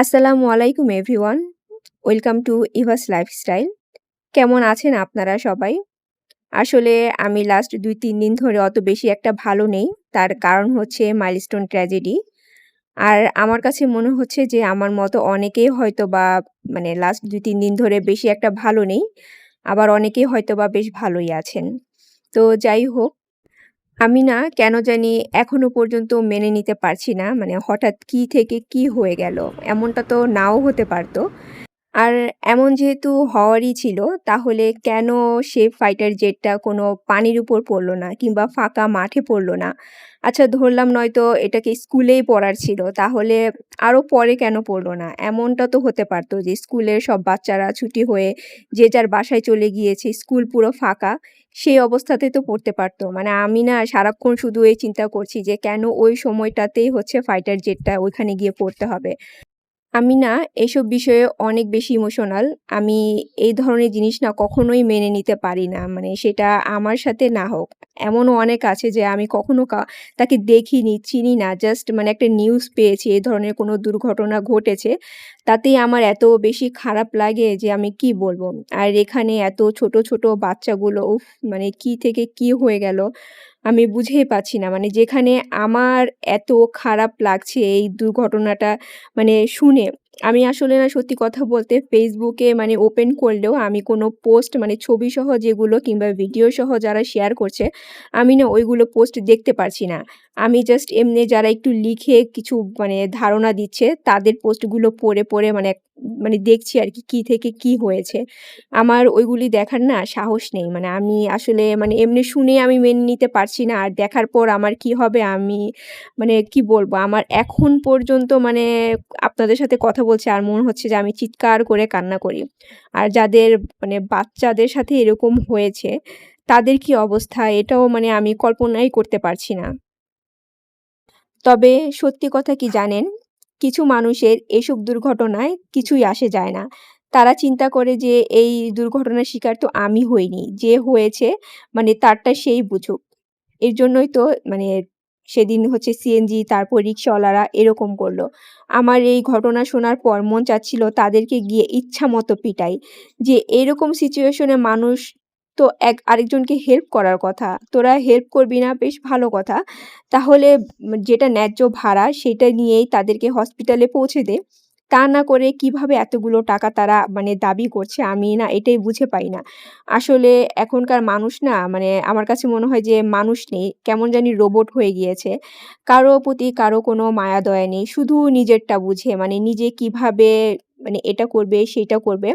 আসসালামু আলাইকুম everyone. Welcome to Eva's lifestyle. কেমন আছেন আপনারা সবাই? আসলে আমি লাস্ট ২-৩ দিন ধরে অত বেশি একটা ভালো নেই। তার কারণ হচ্ছে মাইলস্টোন ট্র্যাজেডি। আর আমার কাছে মনে হচ্ছে যে আমার মতো অনেকেই হয়তো বা মানে লাস্ট ২-৩ দিন ধরে বেশি একটা ভালো নেই। আবার অনেকেই হয়তো বা বেশ ভালোই আছেন। তো যাই হোক, আমি না কেন জানি এখনও পর্যন্ত মেনে নিতে পারছি না। মানে হঠাৎ কি থেকে কি হয়ে গেল? এমনটা তো নাও হতে পারত। আর এমন যেহেতু হওয়ারই ছিল তাহলে কেন সে ফাইটার জেটটা কোনো পানির উপর পড়ল না কিংবা ফাঁকা মাঠে পড়ল না? আচ্ছা ধরলাম নয়তো এটাকে স্কুলেই পড়ার ছিল। তাহলে আরও পরে কেন পড়ল না? এমনটা তো হতে পারতো যে স্কুলের সব বাচ্চারা ছুটি হয়ে যে যার বাসায় চলে গিয়েছে, স্কুল পুরো ফাঁকা। সেই অবস্থাতে তো পড়তে পারতো মানে আমি না সারাক্ষণ শুধু এই চিন্তা করছি যে কেন ওই সময়টাতেই হচ্ছে ফাইটার জেটটা ওইখানে গিয়ে পড়তে হবে। আমি না এসব বিষয়ে অনেক বেশি ইমোশনাল। আমি এই ধরনের জিনিস না কখনোই মেনে নিতে পারি না। মানে সেটা আমার সাথে না হোক। এমনও অনেক আছে যে আমি কখনো কা তাকে দেখিনি, চিনি না। জাস্ট মানে একটা নিউজ পেয়েছি এই ধরনের কোনো দুর্ঘটনা ঘটেছে। তাতেই আমার এত বেশি খারাপ লাগে যে আমি কি বলব আর এখানে এত ছোট, ছোট বাচ্চাগুলো উফ! মানে কি থেকে কি হয়ে গেল? আমি বুঝেই পাচ্ছি না। মানে যেখানে আমার এত খারাপ লাগছে এই দুর্ঘটনাটা মানে শুনে, আমি আসলে না সত্যি কথা বলতে ফেসবুকে মানে ওপেন করলেও আমি কোনো পোস্ট মানে ছবিসহ যেগুলো কিংবা ভিডিওসহ যারা শেয়ার করছে, আমি না ওইগুলো পোস্ট দেখতে পারছি না। আমি জাস্ট এমনি যারা একটু লিখে কিছু মানে ধারণা দিচ্ছে তাদের পোস্টগুলো পড়ে, পড়ে মানে মানে দেখছি আরকি কি কী থেকে কি হয়েছে। আমার ওইগুলি দেখার না সাহস নেই। মানে আমি আসলে মানে এমনি শুনে আমি মেনে নিতে পারছি না। আর দেখার পর আমার কি হবে আমি মানে কি বলব? আমার এখন পর্যন্ত মানে আপনাদের সাথে কথা বলছি আর মনে হচ্ছে যে আমি চিৎকার করে কান্না করি। আর যাদের মানে বাচ্চাদের সাথে এরকম হয়েছে, তাদের কি অবস্থা এটাও মানে আমি কল্পনাই করতে পারছি না। তবে সত্যি কথা কি জানেন? কিছু মানুষের এসব দুর্ঘটনায় কিছুই আসে যায় না। তারা চিন্তা করে যে এই দুর্ঘটনার শিকার তো আমি হইনি। যে হয়েছে মানে তারটা সেই বুঝুক। এর জন্যই তো মানে সেদিন হচ্ছে সিএনজি তারপর রিক্সাওয়ালারা এরকম করল আমার এই ঘটনা শোনার পর মন চাচ্ছিল তাদেরকে গিয়ে ইচ্ছা মতো পিটাই। যে এরকম সিচুয়েশনে মানুষ তো এক, আরেকজনকে হেল্প করার কথা। তোরা হেল্প করবি না, বেশ ভালো কথা। তাহলে যেটা ন্যায্য ভাড়া সেটা নিয়েই তাদেরকে হসপিটালে পৌঁছে দে। তা না করে কীভাবে এতগুলো টাকা তারা মানে দাবি করছে আমি না এটাই বুঝে পাই না। আসলে এখনকার মানুষ না মানে আমার কাছে মনে হয় যে মানুষ নেই। কেমন জানি রোবট হয়ে গিয়েছে। কারও প্রতি কারও কোনো মায়া দয়া নেই। শুধু নিজেরটা বুঝে মানে নিজে কীভাবে মানে এটা করবে, সেটা করবে,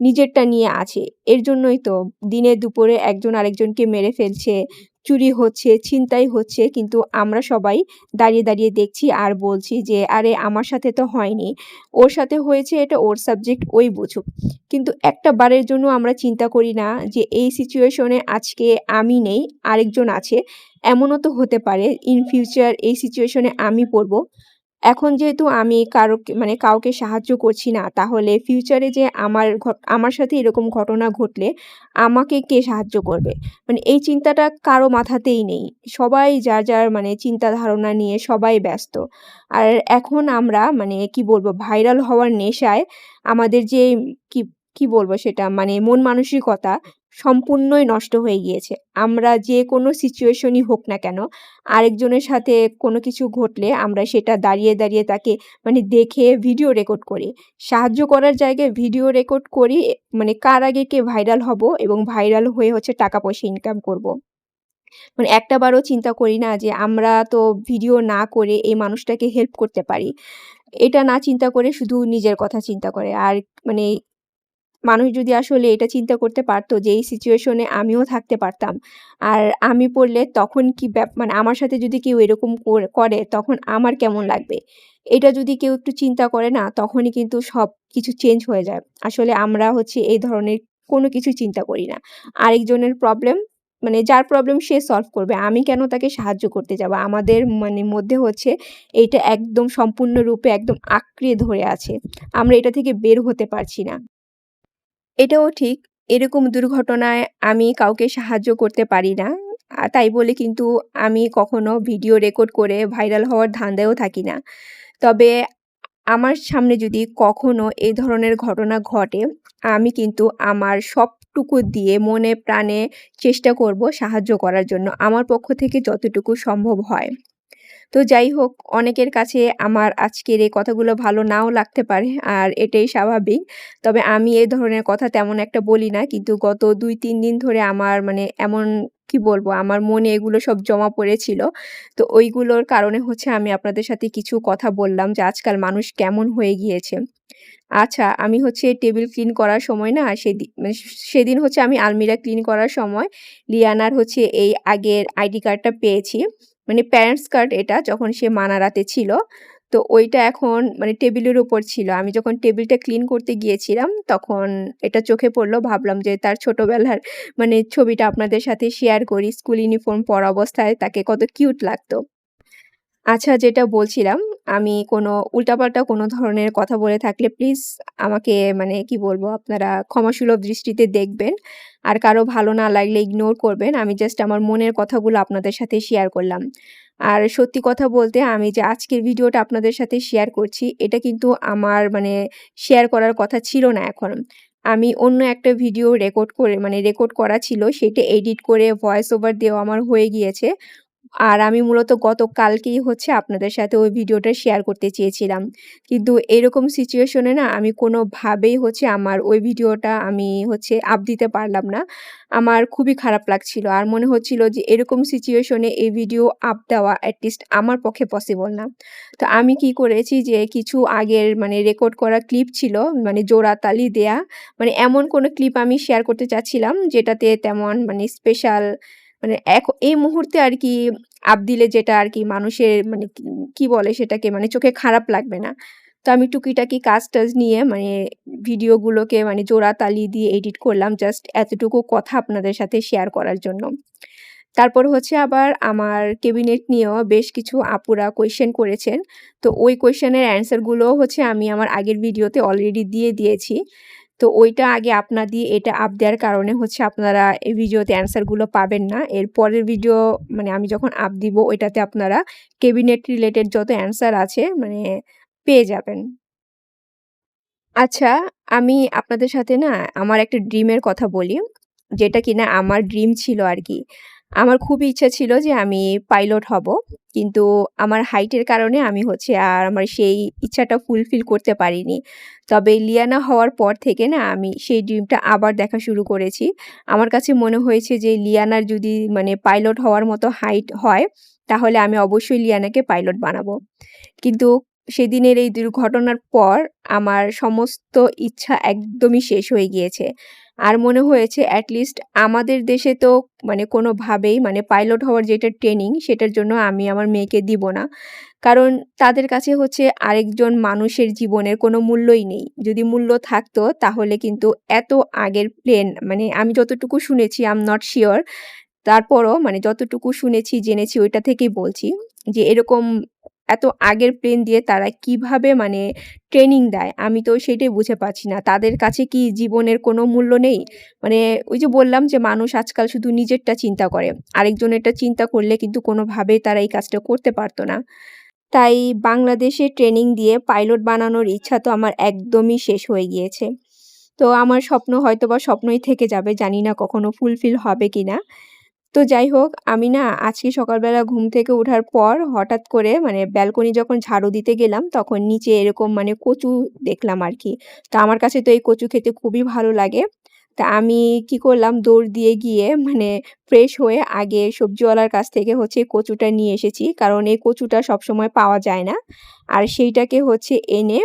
নিজেরটা নিয়ে আছে। এর জন্যই তো দিনে দুপুরে একজন আরেকজনকে মেরে ফেলছে, চুরি হচ্ছে, ছিনতাই হচ্ছে। কিন্তু আমরা সবাই দাঁড়িয়ে, দাঁড়িয়ে দেখছি আর বলছি যে, "আরে আমার সাথে তো হয়নি। ওর সাথে হয়েছে এটা ওর সাবজেক্ট ওই বুঝুক।" কিন্তু একটা বারের জন্য আমরা চিন্তা করি না যে এই সিচুয়েশনে আজকে আমি নেই, আরেকজন আছে। এমনও তো হতে পারে ইন ফিউচার এই সিচুয়েশনে আমি পড়ব। এখন যেহেতু আমি কারোকে মানে কাউকে সাহায্য করছি না, তাহলে ফিউচারে যে আমার আমার সাথে এরকম ঘটনা ঘটলে আমাকে কে সাহায্য করবে? মানে এই চিন্তাটা কারও মাথাতেই নেই। সবাই যার, যার মানে চিন্তা ধারণা নিয়ে সবাই ব্যস্ত। আর এখন আমরা মানে কি বলব ভাইরাল হওয়ার নেশায় আমাদের যে কি, কি বলব সেটা মানে মন মানসিকতা সম্পূর্ণই নষ্ট হয়ে গিয়েছে। আমরা যে কোনো সিচুয়েশনই হোক না কেন, আরেকজনের সাথে কোনো কিছু ঘটলে আমরা সেটা দাঁড়িয়ে, দাঁড়িয়ে তাকে মানে দেখে ভিডিও রেকর্ড করি। সাহায্য করার জায়গায় ভিডিও রেকর্ড করি মানে কার আগে কে ভাইরাল হব এবং ভাইরাল হয়ে হচ্ছে টাকা পয়সা ইনকাম করব। মানে একটা বারও চিন্তা করি না যে আমরা তো ভিডিও না করে এই মানুষটাকে হেল্প করতে পারি। এটা না চিন্তা করে শুধু নিজের কথা চিন্তা করে। আর মানে মানুষ যদি আসলে এটা চিন্তা করতে পারত যে, এই সিচুয়েশনে আমিও থাকতে পারতাম। আর আমি পড়লে তখন কি মানে আমার সাথে যদি কেউ এরকম কর, করে, তখন আমার কেমন লাগবে? এটা যদি কেউ একটু চিন্তা করে না, তখনই কিন্তু সব কিছু চেঞ্জ হয়ে যায়। আসলে আমরা হচ্ছে এই ধরনের কোনো কিছু চিন্তা করি না। আরেকজনের প্রবলেম মানে যার প্রবলেম সে সলভ করবে। আমি কেন তাকে সাহায্য করতে যাব? আমাদের মানে মধ্যে হচ্ছে এটা একদম সম্পূর্ণরূপে একদম আঁকড়ে ধরে আছে। আমরা এটা থেকে বের হতে পারছি না। এটাও ঠিক। এরকম দুর্ঘটনায় আমি কাউকে সাহায্য করতে পারি না। তাই বলে কিন্তু আমি কখনো ভিডিও রেকর্ড করে ভাইরাল হওয়ার ধান্দায়ও থাকি না। তবে আমার সামনে যদি কখনো এই ধরনের ঘটনা ঘটে, আমি কিন্তু আমার সবটুকু দিয়ে মনে প্রাণে চেষ্টা করব সাহায্য করার জন্য। আমার পক্ষ থেকে যতটুকু সম্ভব হয়। তো যাই হোক, অনেকের কাছে আমার আজকের এই কথাগুলো ভালো নাও লাগতে পারে, আর এটাই স্বাভাবিক। তবে আমি এই ধরনের কথা তেমন একটা বলি না। কিন্তু গত ২-৩ দিন ধরে আমার মানে এমন, কি বলব, আমার মনে এগুলো সব জমা পড়েছিল। তো ওইগুলোর কারণে হচ্ছে আমি আপনাদের সাথে কিছু কথা বললাম যে আজকাল মানুষ কেমন হয়ে গিয়েছে। আচ্ছা আমি হচ্ছে টেবিল ক্লিন করার সময় না সেদি মানে সেদিন হচ্ছে আমি আলমিরা ক্লিন করার সময় লিয়ানার হচ্ছে এই আগের আইডি কার্ডটা পেয়েছি। মানে প্যারেন্টস কার্ড এটা যখন সে মানারাতে ছিল। তো ওইটা এখন মানে টেবিলের উপর ছিল। আমি যখন টেবিলটা ক্লিন করতে গিয়েছিলাম তখন এটা চোখে পড়ল। ভাবলাম যে তার ছোটবেলার মানে ছবিটা আপনাদের সাথে শেয়ার করি। স্কুল ইউনিফর্ম পরা অবস্থায় তাকে কত কিউট লাগতো। আচ্ছা যেটা বলছিলাম, আমি কোনো উল্টাপাল্টা কোনো ধরনের কথা বলে থাকলে প্লিজ আমাকে মানে কি বলব আপনারা ক্ষমাসুলভ দৃষ্টিতে দেখবেন। আর কারও ভালো না লাগলে ইগনোর করবেন। আমি জাস্ট আমার মনের কথাগুলো আপনাদের সাথে শেয়ার করলাম। আর সত্যি কথা বলতে আমি যে আজকের ভিডিওটা আপনাদের সাথে শেয়ার করছি, এটা কিন্তু আমার মানে শেয়ার করার কথা ছিল না এখন। আমি অন্য একটা ভিডিও রেকর্ড করে মানে রেকর্ড করা ছিল সেটা এডিট করে ভয়েস ওভার দেওয়া আমার হয়ে গিয়েছে। আর আমি মূলত গতকালকেই হচ্ছে আপনাদের সাথে ওই ভিডিওটা শেয়ার করতে চেয়েছিলাম। কিন্তু এরকম সিচুয়েশনে না আমি কোনোভাবেই হচ্ছে আমার ওই ভিডিওটা আমি হচ্ছে আপ দিতে পারলাম না। আমার খুবই খারাপ লাগছিল। আর মনে হচ্ছিল যে এরকম সিচুয়েশনে এই ভিডিও আপ দেওয়া এট লিস্ট আমার পক্ষে পসিবল না। তো আমি কি করেছি যে কিছু আগের মানে রেকর্ড করা ক্লিপ ছিল মানে জোড়াতালি দেয়া। মানে এমন কোনো ক্লিপ আমি শেয়ার করতে চাচ্ছিলাম যেটাতে তেমন মানে স্পেশাল মানে এক, এই মুহূর্তে আরকি আপ দিলে যেটা আর কি মানুষের মানে কি কি বলে সেটাকে মানে চোখে খারাপ লাগবে না। তো আমি টুকিটাকি কাজ-টাজ নিয়ে মানে ভিডিওগুলোকে মানে জোড়া জোড়াতালি দিয়ে এডিট করলাম জাস্ট এতটুকু কথা আপনাদের সাথে শেয়ার করার জন্য। তারপর হচ্ছে আবার আমার ক্যাবিনেট নিয়েও বেশ কিছু আপুরা কোয়েশ্চেন করেছেন। তো ওই কোয়েশ্চেনের অ্যান্সার গুলোও হচ্ছে আমি আমার আগের ভিডিওতে অলরেডি দিয়ে দিয়েছি। তো ওইটা আগে আপনা দিয়ে এটা আপ দেওয়ার কারণে হচ্ছে আপনারা এই ভিডিওতে অ্যান্সারগুলো পাবেন না। এর পরের ভিডিও মানে আমি যখন আপ দিব ওইটাতে আপনারা ক্যাবিনেট রিলেটেড যত অ্যান্সার আছে মানে পেয়ে যাবেন। আচ্ছা, আমি আপনাদের সাথে না আমার একটা ড্রিমের কথা বলি। যেটা কিনা আমার ড্রিম ছিল আরকি। আমার খুব ইচ্ছা ছিল যে আমি পাইলট হব। কিন্তু আমার হাইটের কারণে আমি হচ্ছে আর আমার সেই ইচ্ছাটা ফুলফিল করতে পারিনি। তবে লিয়ানা হওয়ার পর থেকে না আমি সেই ড্রিমটা আবার দেখা শুরু করেছি। আমার কাছে মনে হয়েছে যে লিয়ানার যদি মানে পাইলট হওয়ার মতো হাইট হয়, তাহলে আমি অবশ্যই লিয়ানাকে পাইলট বানাবো। কিন্তু সেদিনের এই দুর্ঘটনার পর আমার সমস্ত ইচ্ছা একদমই শেষ হয়ে গিয়েছে। আর মনে হয়েছে অ্যাটলিস্ট আমাদের দেশে তো মানে কোনোভাবেই মানে পাইলট হওয়ার যেটা ট্রেনিং সেটার জন্য আমি আমার মেয়েকে দিব না। কারণ তাদের কাছে হচ্ছে আরেকজন মানুষের জীবনের কোনো মূল্যই নেই। যদি মূল্য থাকতো তাহলে কিন্তু এত আগের প্লেন মানে আমি যতটুকু শুনেছি আই এম নট শিওর তারপরও মানে যতটুকু শুনেছি, জেনেছি, ওইটা থেকেই বলছি যে এরকম এত আগের প্লেন দিয়ে তারা কীভাবে মানে ট্রেনিং দেয় আমি তো সেটাই বুঝে পাচ্ছি না। তাদের কাছে কি জীবনের কোনো মূল্য নেই? মানে ওই যে বললাম যে মানুষ আজকাল শুধু নিজেরটা চিন্তা করে। আরেকজনেরটা চিন্তা করলে কিন্তু কোনোভাবেই তারা এই কাজটা করতে পারতো না। তাই বাংলাদেশে ট্রেনিং দিয়ে পাইলট বানানোর ইচ্ছা তো আমার একদমই শেষ হয়ে গিয়েছে। তো আমার স্বপ্ন হয়তো বা স্বপ্নই থেকে যাবে। জানি না কখনো ফুলফিল হবে কিনা। তো যাই হোক, আমি না আজকে সকালবেলা ঘুম থেকে ওঠার পর হঠাৎ করে মানে ব্যালকনি যখন ঝাড়ু দিতে গেলাম, তখন নিচে এরকম মানে কচু দেখলাম আর কি তো আমার কাছে তো এই কচু খেতে খুবই ভালো লাগে। তা আমি কি করলাম, দৌড় দিয়ে গিয়ে মানে ফ্রেশ হয়ে আগে সবজিওয়ালার কাছ থেকে হচ্ছে কচুটা নিয়ে এসেছি। কারণ এই কচুটা সবসময় পাওয়া যায় না। আর সেইটাকে হচ্ছে এনে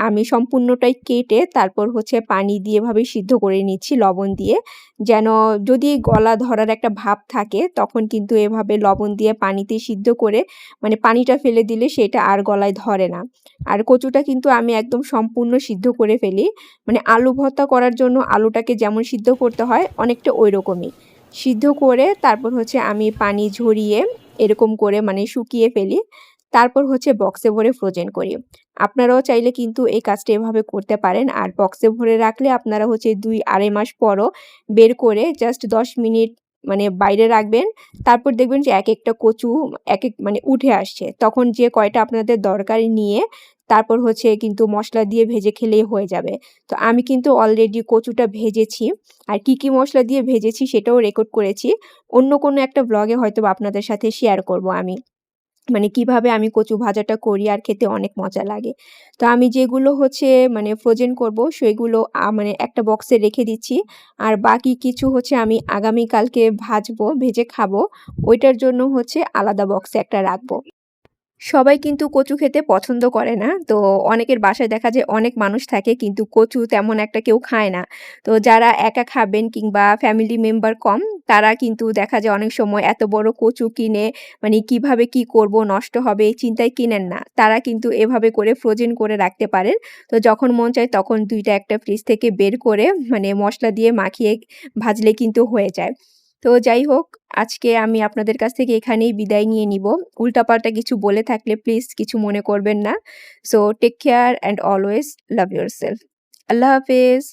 আমি সম্পূর্ণটাই কেটে তারপর হচ্ছে পানি দিয়ে এভাবে সিদ্ধ করে নিচ্ছি লবণ দিয়ে। যেন যদি গলা ধরার একটা ভাব থাকে, তখন কিন্তু এভাবে লবণ দিয়ে পানিতে সিদ্ধ করে মানে পানিটা ফেলে দিলে সেটা আর গলায় ধরে না। আর কচুটা কিন্তু আমি একদম সম্পূর্ণ সিদ্ধ করে ফেলি। মানে আলু ভর্তা করার জন্য আলুটাকে যেমন সিদ্ধ করতে হয়, অনেকটা ঐরকমই। সিদ্ধ করে তারপর হচ্ছে আমি পানি ঝরিয়ে এরকম করে মানে শুকিয়ে ফেলি। তারপর হচ্ছে বক্সে ভরে ফ্রোজেন করি। আপনারাও চাইলে কিন্তু এই কাজটা এভাবে করতে পারেন। আর বক্সে ভরে রাখলে আপনারা হচ্ছে ২-২.৫ মাস পরও বের করে জাস্ট ১০ মিনিট মানে বাইরে রাখবেন। তারপর দেখবেন যে এক একটা কচু এক এক মানে উঠে আসছে। তখন যে কয়টা আপনাদের দরকার নিয়ে তারপর হচ্ছে কিন্তু মশলা দিয়ে ভেজে খেলেই হয়ে যাবে। তো আমি কিন্তু অলরেডি কচুটা ভেজেছি। আর কি, কি মশলা দিয়ে ভেজেছি সেটাও রেকর্ড করেছি। অন্য কোনো একটা ব্লগে হয়তোবা আপনাদের সাথে শেয়ার করব আমি। মানে কীভাবে আমি কচু ভাজাটা করি আর খেতে অনেক মজা লাগে। তো আমি যেগুলো হচ্ছে মানে ফ্রোজেন করব সেগুলো মানে একটা বক্সে রেখে দিচ্ছি। আর বাকি কিছু হচ্ছে আমি আগামীকালকে ভাজবো, ভেজে খাব। ওইটার জন্য হচ্ছে আলাদা বক্সে একটা রাখব। সবাই কিন্তু কচু খেতে পছন্দ করে না। তো অনেকের বাসায় দেখা যায় অনেক মানুষ থাকে কিন্তু কচু তেমন একটা কেউ খায় না। তো যারা একা খাবেন কিংবা ফ্যামিলি মেম্বার কম, তারা কিন্তু দেখা যায় অনেক সময় এত বড় কচু কিনে মানে কীভাবে কি করব, নষ্ট হবে এই চিন্তায় কিনেন না। তারা কিন্তু এভাবে করে ফ্রোজেন করে রাখতে পারেন। তো যখন মন চায় তখন দুইটা একটা ফ্রিজ থেকে বের করে মানে মশলা দিয়ে মাখিয়ে ভাজলে কিন্তু হয়ে যায়। তো যাই হোক আজকে আমি আপনাদের কাছ থেকে এখানেই বিদায় নিয়ে নিব উল্টাপাল্টা কিছু বলে থাকলে প্লিজ কিছু মনে করবেন না। So take care and always love yourself আল্লাহ হাফেজ।